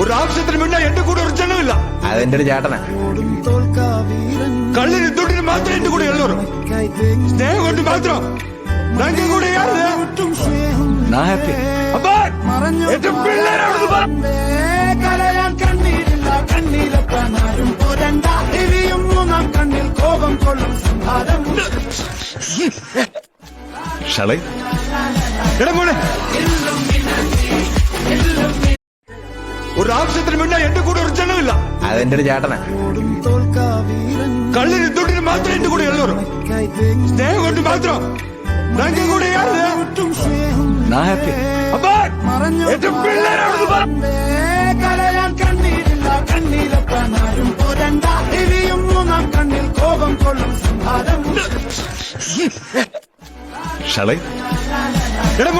ഒരു ആവശ്യത്തിന് മുന്നേ എന്റെ കൂടെ ഒരു ജനമില്ല അതെന്റെ ഒരു ചേട്ടനാ. കള്ളിന് തൊട്ടിന് മാത്രം എന്റെ കൂടെ ഉള്ളവരും സ്നേഹം കൊണ്ട് മാത്രം. താങ്കൾ കണ്ണിൽ കോപം കൊള്ളും ഷളേ. ഇടം കൂടെ ഒരു ആവശ്യത്തിന് മുന്നേ എന്റെ കൂടെ ഒരു ജനമില്ല അതെന്റെ ഒരു ചേട്ടനാ. കള്ളിന് ഇത്തോട്ടിന് മാത്രം എന്റെ കൂടെ ഉള്ളവരും സ്നേഹം കൊണ്ട് മാത്രം. ബാങ്കിൽ കൂടെ കണ്ണിൽ കോപം ഷളേ. എടാ